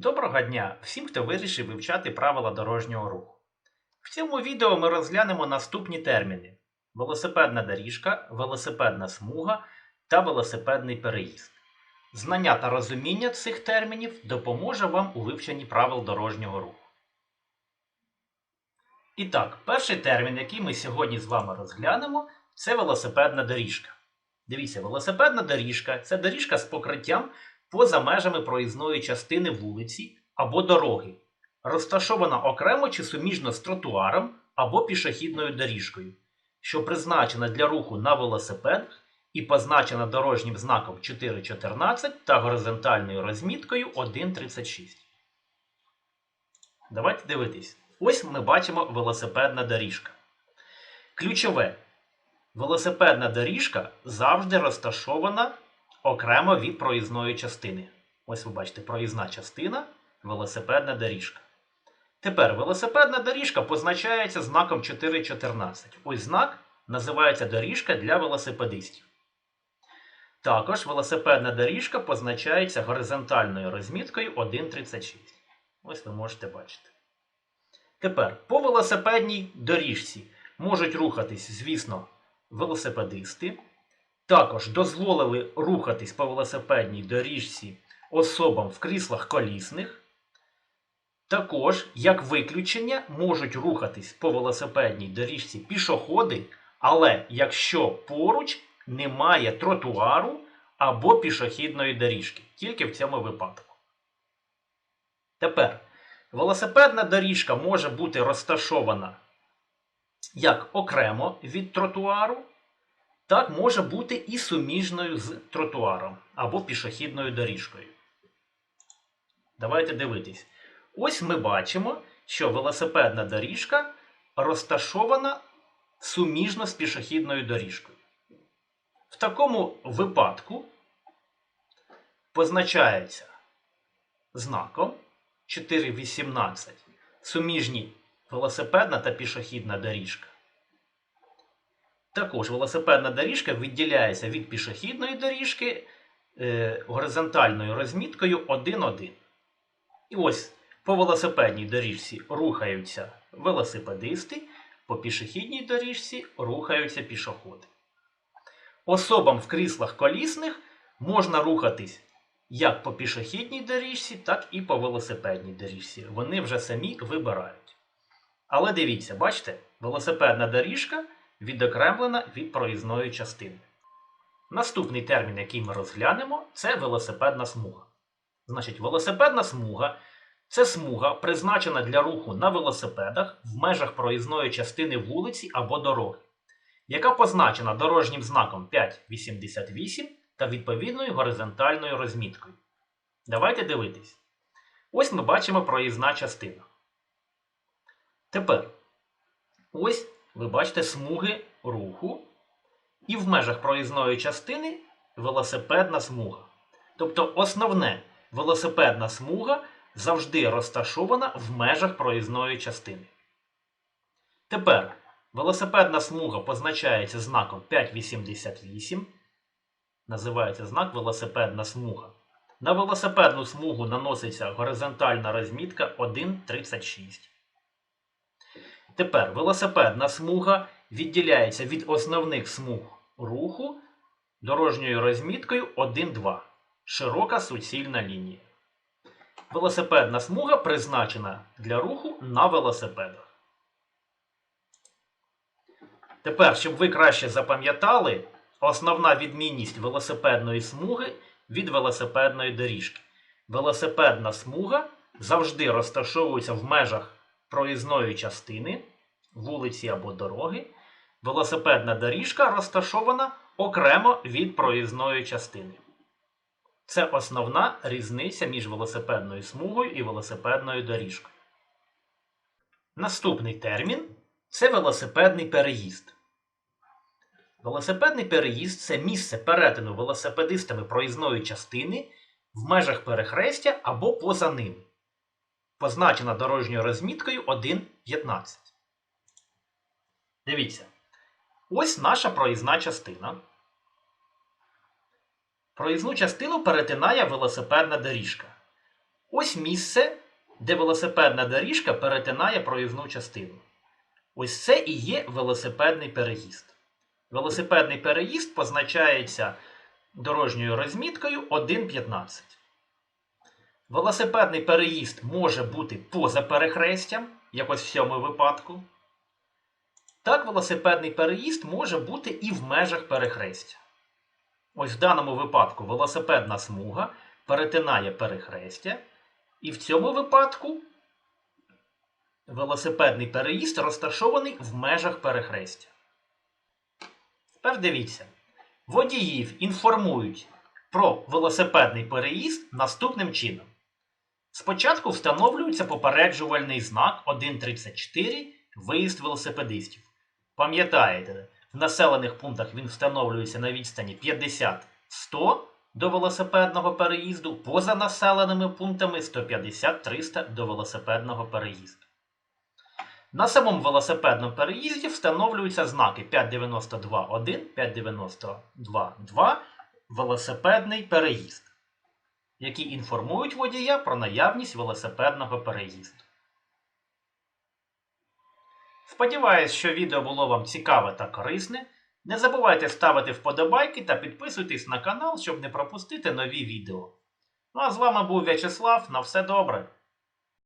Доброго дня всім, хто вирішив вивчати правила дорожнього руху. В цьому відео ми розглянемо наступні терміни: велосипедна доріжка, велосипедна смуга та велосипедний переїзд. Знання та розуміння цих термінів допоможе вам у вивченні правил дорожнього руху. І так, перший термін, який ми сьогодні з вами розглянемо, це велосипедна доріжка. Дивіться, велосипедна доріжка це доріжка з покриттям поза межами проїзної частини вулиці або дороги, розташована окремо чи суміжно з тротуаром або пішохідною доріжкою, що призначена для руху на велосипедах і позначена дорожнім знаком 4.14 та горизонтальною розміткою 1.36. Давайте дивитись. Ось ми бачимо велосипедна доріжка. Ключове. Велосипедна доріжка завжди розташована окремо від проїзної частини. Ось ви бачите, проїзна частина, велосипедна доріжка. Тепер велосипедна доріжка позначається знаком 4.14. Ось знак називається доріжка для велосипедистів. Також велосипедна доріжка позначається горизонтальною розміткою 1.36. Ось ви можете бачити. Тепер по велосипедній доріжці можуть рухатись, звісно, велосипедисти. Також дозволили рухатись по велосипедній доріжці особам в кріслах колісних. Також, як виключення, можуть рухатись по велосипедній доріжці пішоходи, але якщо поруч немає тротуару або пішохідної доріжки, тільки в цьому випадку. Тепер велосипедна доріжка може бути розташована як окремо від тротуару, так може бути і суміжною з тротуаром або пішохідною доріжкою. Давайте дивитись. Ось ми бачимо, що велосипедна доріжка розташована суміжно з пішохідною доріжкою. В такому випадку позначається знаком 4.18 суміжні велосипедна та пішохідна доріжка. Також велосипедна доріжка відділяється від пішохідної доріжки е, горизонтальною розміткою 1.1. І ось по велосипедній доріжці рухаються велосипедисти, по пішохідній доріжці рухаються пішоходи. Особам в кріслах колісних можна рухатись як по пішохідній доріжці, так і по велосипедній доріжці. Вони вже самі вибирають. Але дивіться, бачите, велосипедна доріжка відокремлена від проїзної частини. Наступний термін, який ми розглянемо, це велосипедна смуга. Значить, велосипедна смуга це смуга, призначена для руху на велосипедах в межах проїзної частини вулиці або дороги, яка позначена дорожнім знаком 5,88 та відповідною горизонтальною розміткою. Давайте дивитись. Ось ми бачимо проїзна частина. Тепер ось ви бачите смуги руху, і в межах проїзної частини велосипедна смуга. Тобто основне велосипедна смуга завжди розташована в межах проїзної частини. Тепер велосипедна смуга позначається знаком 588. Називається знак велосипедна смуга. На велосипедну смугу наноситься горизонтальна розмітка 1,36. Тепер велосипедна смуга відділяється від основних смуг руху дорожньою розміткою 1-2. Широка суцільна лінія. Велосипедна смуга призначена для руху на велосипедах. Тепер, щоб ви краще запам'ятали, основна відмінність велосипедної смуги від велосипедної доріжки. Велосипедна смуга завжди розташовується в межах проїзної частини, вулиці або дороги, велосипедна доріжка розташована окремо від проїзної частини. Це основна різниця між велосипедною смугою і велосипедною доріжкою. Наступний термін це велосипедний переїзд. Велосипедний переїзд це місце перетину велосипедистами проїзної частини в межах перехрестя або поза ним позначена дорожньою розміткою 1.15. Дивіться. Ось наша проїзна частина. Проїзну частину перетинає велосипедна доріжка. Ось місце, де велосипедна доріжка перетинає проїзну частину. Ось це і є велосипедний переїзд. Велосипедний переїзд позначається дорожньою розміткою 1.15. Велосипедний переїзд може бути поза перехрестям, як ось в цьому випадку. Так, велосипедний переїзд може бути і в межах перехрестя. Ось в даному випадку велосипедна смуга перетинає перехрестя, і в цьому випадку велосипедний переїзд розташований в межах перехрестя. Тепер дивіться. Водіїв інформують про велосипедний переїзд наступним чином. Спочатку встановлюється попереджувальний знак 1.34 виїзд велосипедистів. Пам'ятаєте, в населених пунктах він встановлюється на відстані 50-100 до велосипедного переїзду, поза населеними пунктами 150-300 до велосипедного переїзду. На самому велосипедному переїзді встановлюються знаки 592.1, 592.2 велосипедний переїзд, які інформують водія про наявність велосипедного переїзду. Сподіваюсь, що відео було вам цікаве та корисне. Не забувайте ставити вподобайки та підписуйтесь на канал, щоб не пропустити нові відео. Ну а з вами був В'ячеслав. На все добре!